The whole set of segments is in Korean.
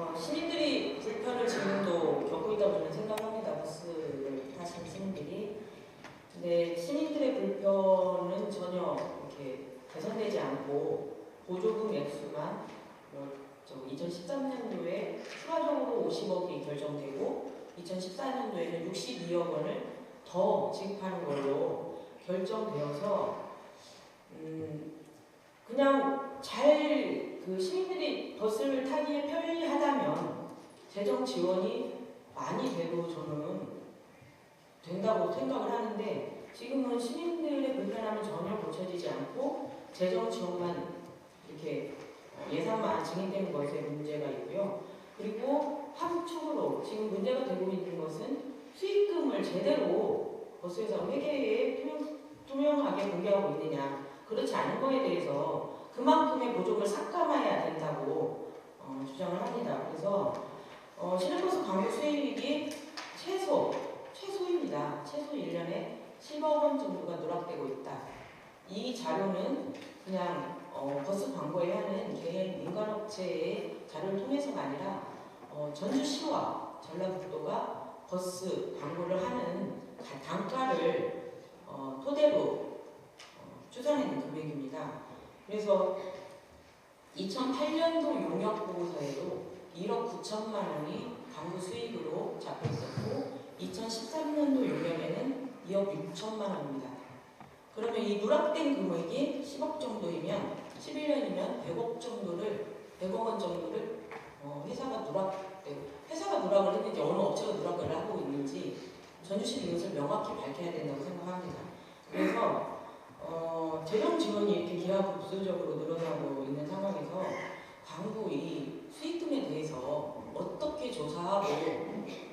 어, 시민들이 불편을 지금도 겪고 있다고 저는 생각합니다. 버스를 타시는 시민들이. 근데 시민들의 불편은 전혀 이렇게 개선되지 않고 보조금 액수만 어, 저 2013년도에 추가적으로 50억이 결정되고 2014년도에는 62억 원을 더 지급하는 걸로 결정되어서 음, 그냥 잘 그 시민들이 버스를 타기에 편리하다면 재정 지원이 많이 돼도 저는 된다고 생각을 하는데 지금은 시민들의 불편함은 전혀 고쳐지지 않고 재정 지원만 이렇게 어, 예산만 증액되는 것에 문제가 있고요. 그리고 한축으로 지금 문제가 되고 있는 것은 수익금을 제대로 버스에서 회계에 투명, 투명하게 공개하고 있느냐 그렇지 않은 거에 대해서 그만큼의 보조금을 삭감해야 된다고 어, 주장을 합니다. 그래서 어, 시내버스 광고 수익이 최소 최소입니다. 최소 1년에 10억 원 정도가 누락되고 있다. 이 자료는 그냥 어, 버스 광고에 하는 개인 민간업체의 자료를 통해서가 아니라 어, 전주시와 전라북도가 버스 광고를 하는 가- 단가를 어, 토대로 어, 추산해낸 금액입니다. 그래서 2008년도 용역 보고서에도 1억 9천만 원이 광고 수익으로 잡혀 있었고 2013년도 용역에는 2억 6천만 원입니다. 그러면 이 누락된 금액이 10억 정도이면 11년이면 100억 정도를 100억 원 정도를 어, 회사가 누락되고 회사가 누락을 했는지 어느 업체가 누락을 하고 있는지 전주시 이것을 명확히 밝혀야 된다고 생각합니다. 그래서 어, 재정 지원이 이렇게 기하급수적으로 늘어나고 있는 상황에서 광고 이 수익금에 대해서 어떻게 조사하고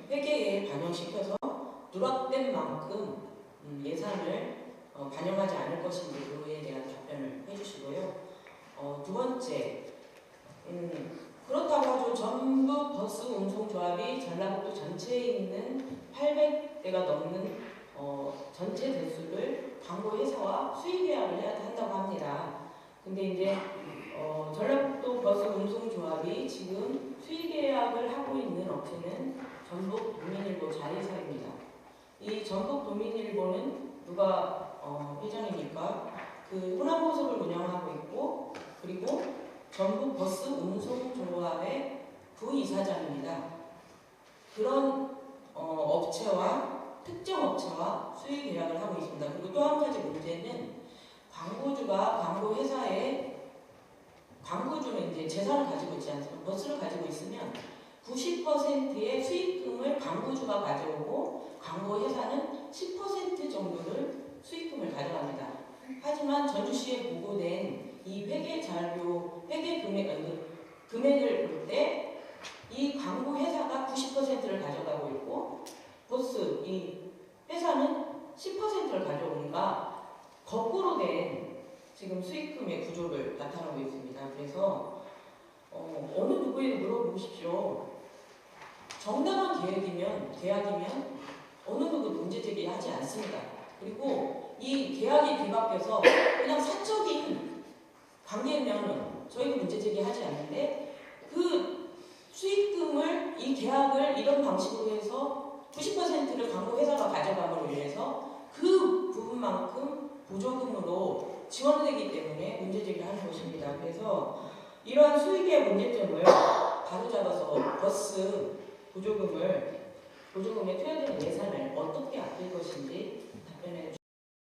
회계에 반영시켜서 누락된 만큼 음, 예산을 어, 반영하지 않을 것인지 그에 대한 답변을 해주시고요. 어, 두 번째, 음, 그렇다고 하죠. 전북 버스 운송 조합이 전라북도 전체에 있는 800대가 넘는 어, 전체 광고 회사와 수익 계약을 해야 한다고 합니다. 근데 이제 어, 전라북도 버스 운송조합이 지금 수익 계약을 하고 있는 업체는 전북 도민일보 자회사입니다. 이 전북 도민일보는 누가 어, 회장입니까? 그 호남고속을 운영하고 있고 그리고 전북 버스 운송조합의 부이사장입니다. 그런 어, 업체와 계약을 하고 있습니다. 그리고 또 한 가지 문제는 광고주가 광고 회사에 광고주는 이제 재산을 가지고 있지 않습니까? 버스를 가지고 있으면 90%의 수익금을 광고주가 가져오고 광고 회사는 10% 정도를 수익금을 가져갑니다. 하지만 전주시에 보고된 이 회계 자료, 회계 금액, 금액을 볼 때 이 광고 회사가 90%를 가져가고 있고 버스 이 회사는 10%를 가져오니까 거꾸로 된 지금 수익금의 구조를 나타나고 있습니다. 그래서 어, 어느 누구에도 물어보십시오. 정당한 계획이면 계약이면 어느 누구 문제 제기하지 않습니다. 그리고 이 계약이 뒤바뀌어서 그냥 사적인 관계면 저희가 문제 제기하지 않는데 그 수익금을 이 계약을 이런 방식으로 해서 90%를 광고 회사가 가져감으로 인해서 그 부분만큼 보조금으로 지원되기 때문에 문제 제기를 하는 것입니다. 그래서 이러한 수익의 문제점을 바로잡아서 버스 보조금을 보조금에 투여되는 예산을 어떻게